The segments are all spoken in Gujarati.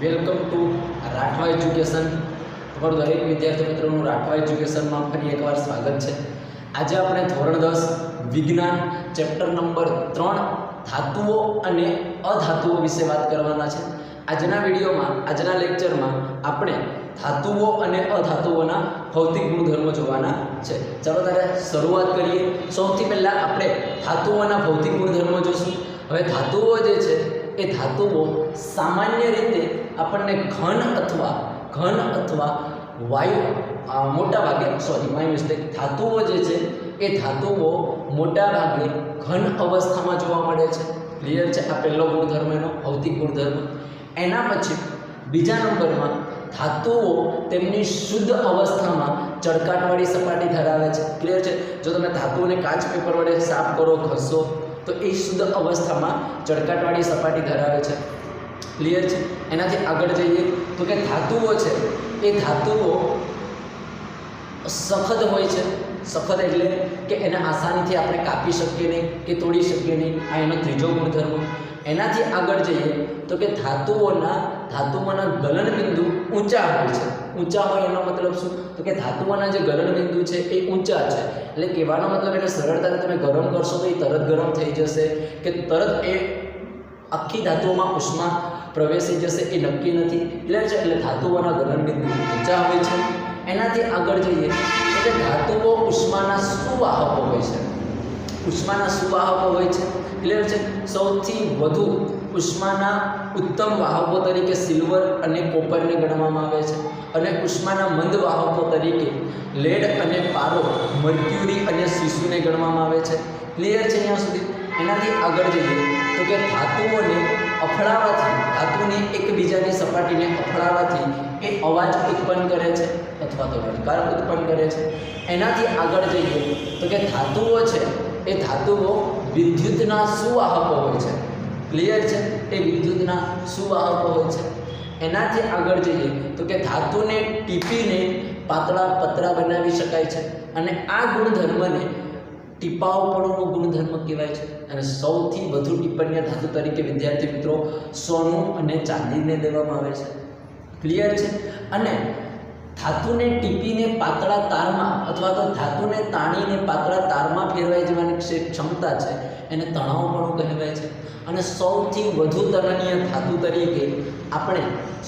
વેલકમ ટુ રાઠવા એજ્યુકેશન તમારું દરેક વિદ્યાર્થી મિત્રોનું રાઠવા એજ્યુકેશનમાં ફરી એકવાર સ્વાગત છે. આજે આપણે ધોરણ દસ, વિજ્ઞાન ચેપ્ટર નંબર ત્રણ, ધાતુઓ અને અધાતુઓ વિશે વાત કરવાના છે. આજના વિડીયોમાં, આજના લેક્ચરમાં આપણે ધાતુઓ અને અધાતુઓના ભૌતિક ગુણધર્મો જોવાના છે. ચાલો ત્યારે શરૂઆત કરીએ. સૌથી પહેલાં આપણે ધાતુઓના ભૌતિક ગુણધર્મો જોશું. હવે ધાતુઓ જે છે, એ ધાતુઓ સામાન્ય રીતે આપણને ઘન અથવા ઘન અથવા વાયુ મોટાભાગે મોટા ભાગે સોરી માય મિસ્ટેક ધાતુઓ જે છે, એ ધાતુઓ મોટા ભાગે ઘન અવસ્થામાં જોવા મળે છે. ક્લિયર છે? આ પહેલો ગુણધર્મ એનો, ભૌતિક ગુણધર્મ. એના પછી બીજા નંબરમાં ધાતુઓ તેમની શુદ્ધ અવસ્થામાં ચળકાટવાળી સપાટી ધરાવે છે. ક્લિયર છે? જો તમે ધાતુઓને કાચ પેપર વડે સાફ કરો, ઘસો, તો એ શુદ્ધ અવસ્થામાં ચળકાટવાળી સપાટી ધરાવે છે. ક્લિયર છે? એનાથી આગળ જઈએ તો કે ધાતુઓ છે, એ ધાતુઓ સખત હોય છે. સખત એટલે કે એને આસાનીથી આપણે કાપી શકીએ નહીં કે તોડી શકીએ નહીં. આ એનો ત્રીજો ગુણધર્મ. એનાથી આગળ જઈએ તો કે ધાતુઓના ધાતુઓના ગલન બિંદુ ઊંચા હોય છે. ઊંચા હોય એનો મતલબ શું? તો કે ધાતુઓના જે ગલન બિંદુ છે એ ઊંચા છે. એટલે કહેવાનો મતલબ એને સરળતાથી તમે ગરમ કરશો તો એ તરત ગરમ થઈ જશે. કે તરત એ આખી ધાતુઓમાં ઉષ્મા પ્રવેશી જશે એ નક્કી નથી. એટલે છે એટલે ધાતુઓના ગલન બિંદુ ઊંચા હોય છે. એનાથી આગળ જઈએ એટલે ધાતુઓ ઉષ્માના સુવાહકો હોય છે. ઉષ્માના સુવાહકો હોય છે. ક્લિયર છે સૌથી વધુ ઉષ્માના ઉત્તમ વાહકો તરીકે સિલ્વર અને કોપરને ગણવામાં આવે છે. અને ઉષ્માના મંદ વાહકો તરીકે લેડ અને પારો મર્ક્યુરી અને શીશુને ગણવામાં આવે છે. ક્લિયર છે અહીંયા સુધી? એનાથી આગળ જઈએ. તો કે ધાતુઓને અફડાવવાથી ધાતુને એકબીજાની સપાટીને અફડાવાથી એ અવાજ ઉત્પન્ન કરે છે અથવા તો રણકાર ઉત્પન્ન કરે છે. એનાથી આગળ જઈએ તો કે ધાતુઓ છે, એ ધાતુઓ વિદ્યુતના સુવાહકો હોય છે. ક્લિયર છે? એ વિદ્યુતના સુવાહકો હોય છે. એનાથી આગળ જઈએ તો કે ધાતુને ટીપીને પાતળા પતરા બનાવી શકાય છે. અને આ ગુણધર્મને ટીપાવપણુંનો ગુણધર્મ કહેવાય છે. અને સૌથી વધુ ટિપ્પણીય ધાતુ તરીકે વિદ્યાર્થી મિત્રો સોનું અને ચાંદીને દેવામાં આવે છે. ક્લિયર છે? અને ધાતુને ટીપીને પાતળા તારમાં અથવા તો ધાતુને તાણીને પાતળા તારમાં ફેરવાઈ જવાની ક્ષે- ક્ષમતા છે. એને તણાવપણું કહેવાય છે. અને સૌથી વધુ તરણીય ધાતુ તરીકે આપણે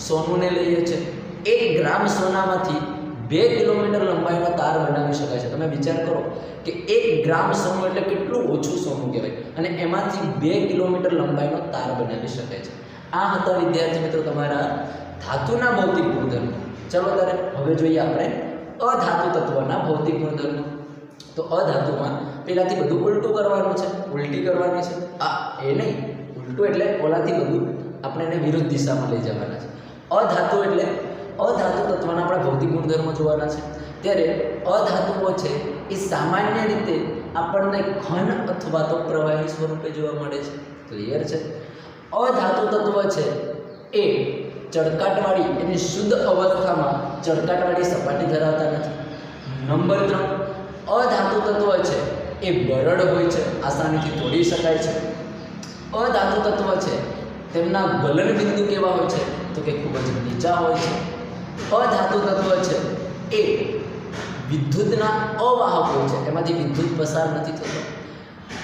સોનુને લઈએ છીએ. એક ગ્રામ સોનામાંથી બે કિલોમીટર લંબાઈનો તાર બનાવી શકાય છે. તમે વિચાર કરો કે એક ગ્રામ સોનું એટલે કેટલું ઓછું સોનું કહેવાય? અને એમાંથી બે કિલોમીટર લંબાઈનો તાર બનાવી શકાય છે. આ હતા વિદ્યાર્થી મિત્રો તમારા ધાતુના ભૌતિક ગુણધર્મો. ચલો ત્યારે હવે જોઈએ આપણે અધાતુ તત્વના ભૌતિક ગુણધર્મો. તો અધાતુમાં પહેલાંથી બધું ઉલટું કરવાનું છે, ઉલટી કરવાની છે. આ એ નહીં, ઉલટું એટલે ઓલાથી બધું આપણે એને વિરુદ્ધ દિશામાં લઈ જવાના છે. અધાતુ એટલે અધાતુ તત્વના આપણા ભૌતિક ગુણધર્મો જોવાના છે. ત્યારે અધાતુઓ છે એ સામાન્ય રીતે આપણને ઘન અથવા તો પ્રવાહી સ્વરૂપે જોવા મળે છે. ક્લિયર છે? અધાતુ તત્વ છે એ ચળકાટવાળી એની શુદ્ધ અવસ્થામાં ચળકાટવાળી સપાટી ધરાવતા નથી. નંબર ત્રણ, અધાતુ તત્વ છે એ બરડ હોય છે, આસાનીથી તોડી શકાય છે. અધાતુ તત્વ છે તેમના ગલન બિંદુ કેવા હોય છે? તો કે ખૂબ જ નીચા હોય છે. અધાતુ તત્વ છે. એ વિદ્યુતના અવાહક હોય છે. એમાંથી વિદ્યુત પસાર નથી થતો.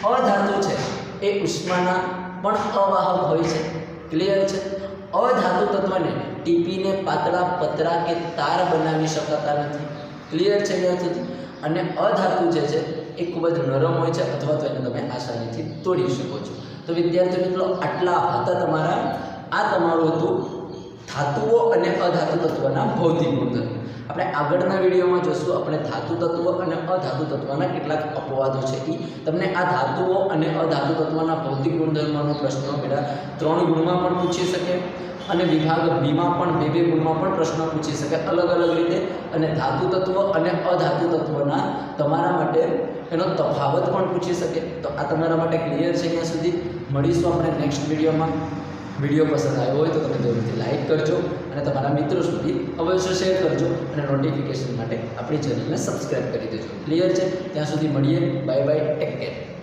અધાતુ છે. એ ઉષ્માના પણ અવાહક હોય છે. ક્લિયર છે? અધાતુ તત્વને ટીપીને પાતળા પતરા કે તાર બનાવી શકાતા નથી. ક્લિયર છે ત્યાં સુધી? અને અધાતુ જે છે, એ ખૂબ જ નરમ હોય છે અથવા તો એને તમે આસાનીથી તોડી શકો છો. તો વિદ્યાર્થી મિત્રો, આટલા હતા તમારા. આ તમારું હતું ધાતુઓ અને અધાતુ તત્વના ભૌતિક ગુણધર્મ. આપણે આગળના વિડીયોમાં જોશું આપણે ધાતુ તત્વ અને અધાતુ તત્વના કેટલાક અપવાદો છે એ તમને આ ધાતુઓ અને અધાતુ તત્વના ભૌતિક ગુણધર્મનો પ્રશ્ન પેલા ત્રણ ગુણમાં પણ પૂછી શકે અને વિભાગ બીમાં પણ બે બે ગુણમાં પણ પ્રશ્ન પૂછી શકે અલગ અલગ રીતે. અને ધાતુ તત્વ અને અધાતુ તત્વના તમારા માટે એનો તફાવત પણ પૂછી શકે. તો આ તમારા માટે ક્લિયર છે ત્યાં સુધી? મળીશું આપણે નેક્સ્ટ વિડીયોમાં. વીડિયો પસંદ આવ્યો હોય તો તમે જરૂરથી લાઇક કરજો અને તમારા મિત્રો સુધી અવશ્ય શેર કરજો અને નોટિફિકેશન માટે આપણી ચેનલને સબસ્ક્રાઈબ કરી દેજો. ક્લિયર છે? ત્યાં સુધી મળીએ. Bye bye take care